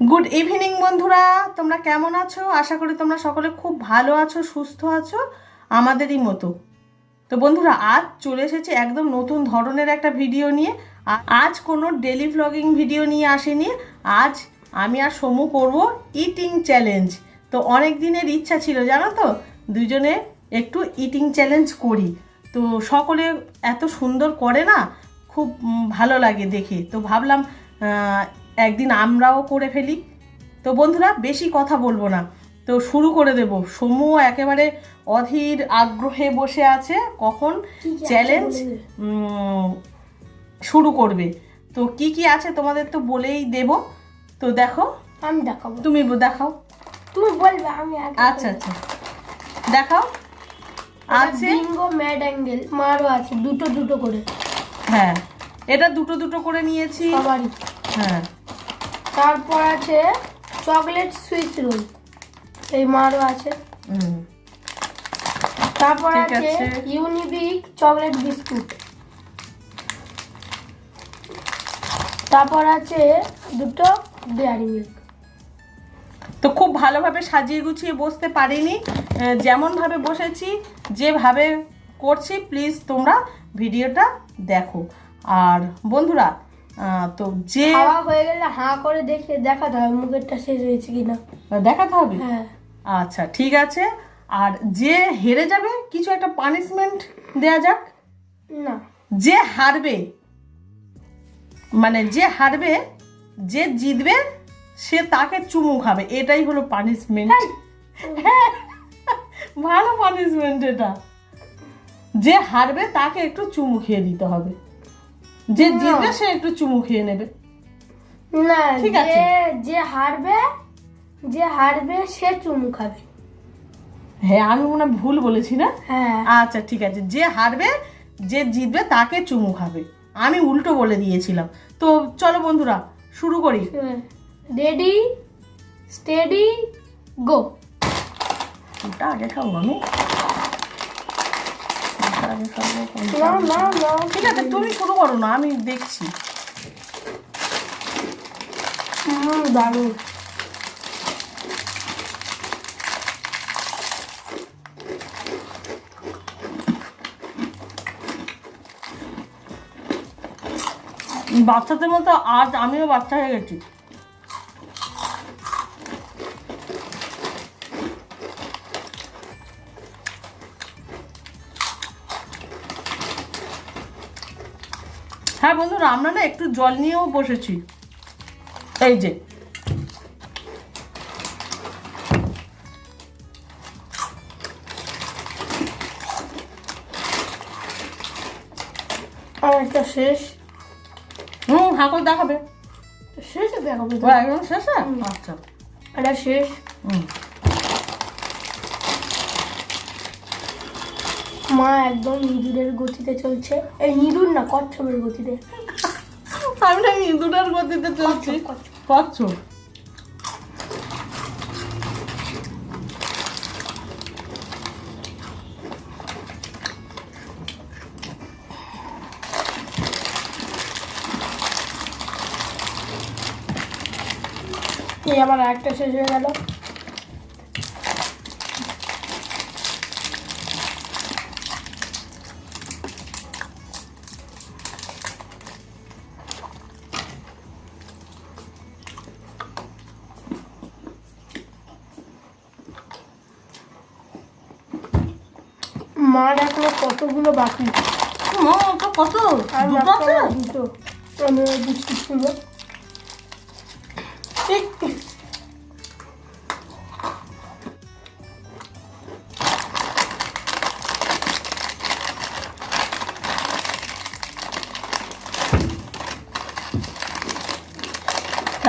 Good evening বন্ধুরা। তোমরা কেমন আছো? আশা করি তোমরা সকলে খুব ভালো আছো, সুস্থ আছো, আমাদেরই মতো। তো বন্ধুরা, আজ চলে এসেছি একদম নতুন ধরনের একটা ভিডিও নিয়ে। আজ কোনো ডেলি ভ্লগিং ভিডিও নিয়ে আসেনি। আজ আমি আর সমু করব ইটিং চ্যালেঞ্জ তো অনেক দিনের ইচ্ছা ছিল, জানো তো? দুজনে একটু ইটিং চ্যালেঞ্জ করি। তো সকলে এত সুন্দর করে না, খুব ভালো লাগে দেখে। তো ভাবলাম একদিন আমরাও করে ফেলি। তো বন্ধুরা বেশি কথা বলব না। তো শুরু করে দেব। সমু একেবারে অধীর আগ্রহে বসে আছে। কখন চ্যালেঞ্জ শুরু করবে। তো কি কি আছে তোমাদের তো বলেই দেব। তো দেখো। আমি দেখাবো। তুমি দেখাও। তুমি বলবে আমি আচ্ছা আচ্ছা। দেখাও। আছে? বিঙ্গো ম্যাড অ্যাঙ্গেল মারও আছে দুটো দুটো করে। হ্যাঁ। এটা দুটো দুটো করে নিয়েছি। সবারই। হ্যাঁ। তারপর আছে চকলেট সুইচ রোল। এই মারও আছে। তারপর আছে। Unibic chocolate biscuit. তারপর আছে দুটো ডেয়ারি মিল্ক। তো খুব ভালোভাবে সাজিয়ে গুছিয়ে বসতে পারিনি। যেমনভাবে বসেছি যেভাবে করছি প্লিজ তোমরা ভিডিওটা দেখো। আর বন্ধুরা তো যে খাওয়া হয়ে গেলে হাঁ করে দেখে দেখাতে হবে মুখেরটা শেষ হয়েছে কিনা। দেখাতে হবে? হ্যাঁ। আচ্ছা ঠিক আছে। আর যে হেরে যাবে কিছু একটা পানিশমেন্ট দেয়া যাক? না। যে হারবে মানে যে হারবে যে জিতবে সে তাকে চুমু খাবে। এটাই হলো পানিশমেন্ট হ্যাঁ ভালো পানিশমেন্ট এটা। যে হারবে তাকে একটু চুমু খেয়ে দিতে হবে। যে জিতবে সে একটু চুমু খেয়ে নেবে। না ঠিক আছে। যে হারবে যে হারবে সে চুমু খাবে। হ্যাঁ আমি মনে ভুল বলেছি না? হ্যাঁ। আচ্ছা ঠিক আছে। যে হারবে যে জিতবে তাকে চুমু খাবে। আমি উল্টো বলে দিয়েছিলাম। তো চলো বন্ধুরা শুরু করি। রেডি স্টেডি গো ওটা আগে খাব আমি। আগে খাব, ঠিক আছে তুমি শুরু করো না আমি দেখছি। দারুণ। বাচ্চাদের মতো আজ আমিও বাচ্চা হয়ে গেছি। হ্যাঁ বন্ধুরা আমরা না একটু জল নিয়েও বসেছি। এই যে। শেষ। হুম হাঁকো দেখাবে। শেষ দেখাবে একদম শেষে? আচ্ছা। এটা শেষ। হুম। মা একদম ইঁদুরের গতিতে চলছে। এই ইঁদুর না কচ্ছপের গতিতে। আমি না ইঁদুরের গতিতে চলছি। কচ্ছপ, কচ্ছপ। এই আমার একটা শেষ হয়ে গেল। মার এখনও কতগুলো বাকি? কত? আর দুটো মাত্র আছে? দুটো। আমি বিস্কুট খুলবো ঠিক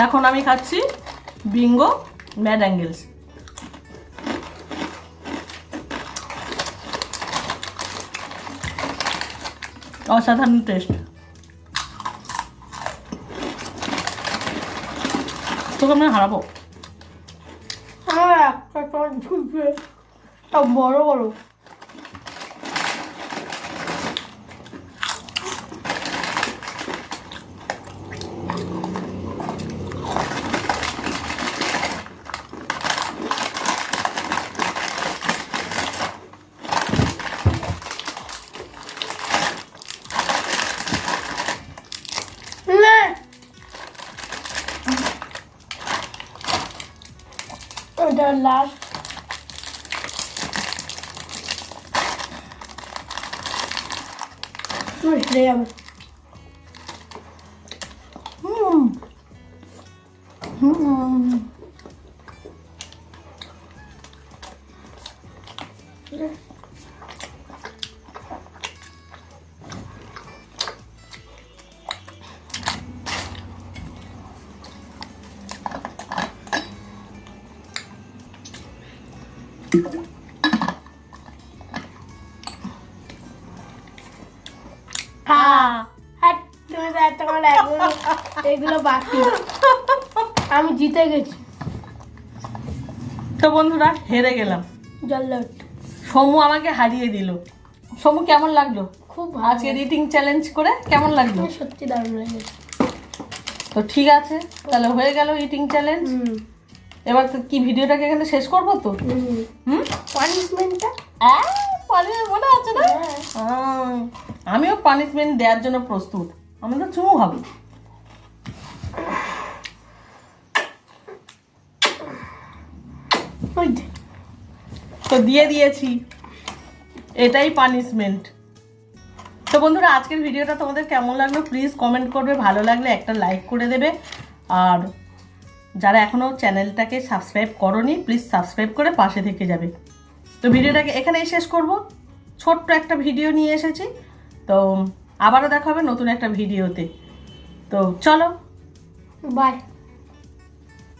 এখন আমি খাচ্ছি বিঙ্গো ম্যাড অ্যাঙ্গেলস। অসাধারণ টেস্ট তোকে আমি হারাবো। আমার একটা ঝুলছে সব বড় বড়। ওটা লাস্ট তুমি হেরে যাবে হুম হুম হ্যাঁ তুমি তো একটা এগুলো এগুলো বাকি। আমি জিতে গেছি। তো বন্ধুরা হেরে গেলাম। সমু আমাকে হারিয়ে দিল। সমু কেমন লাগল? খুব আজকে রিটিং চ্যালেঞ্জ করে কেমন লাগল? সত্যি দারুণ লেগেছে তো ঠিক আছে তাহলে হয়ে গেল ইটিং চ্যালেঞ্জ হুম। এবার কি ভিডিওটাকে এখানে শেষ করব তো? হুম। পানিশমেন্টটা মনে আহ, আমিও পানিশমেন্ট দেওয়ার জন্য প্রস্তুত। আমি তো চুমু হবে তো দিয়ে দিয়েছি। এটাই পানিশমেন্ট তো বন্ধুরা, আজকের ভিডিওটা তোমাদের কেমন লাগল? প্লিজ কমেন্ট করবে। ভালো লাগলে একটা লাইক করে দেবে। আর যারা এখনও চ্যানেলটাকে সাবস্ক্রাইব করনি প্লিজ সাবস্ক্রাইব করে পাশে থেকে যাবে। তো ভিডিওটাকে এখানেই শেষ করব। ছোট্ট একটা ভিডিও নিয়ে এসেছি। তো আবারও দেখা হবে নতুন একটা ভিডিওতে। তো চলো। বাই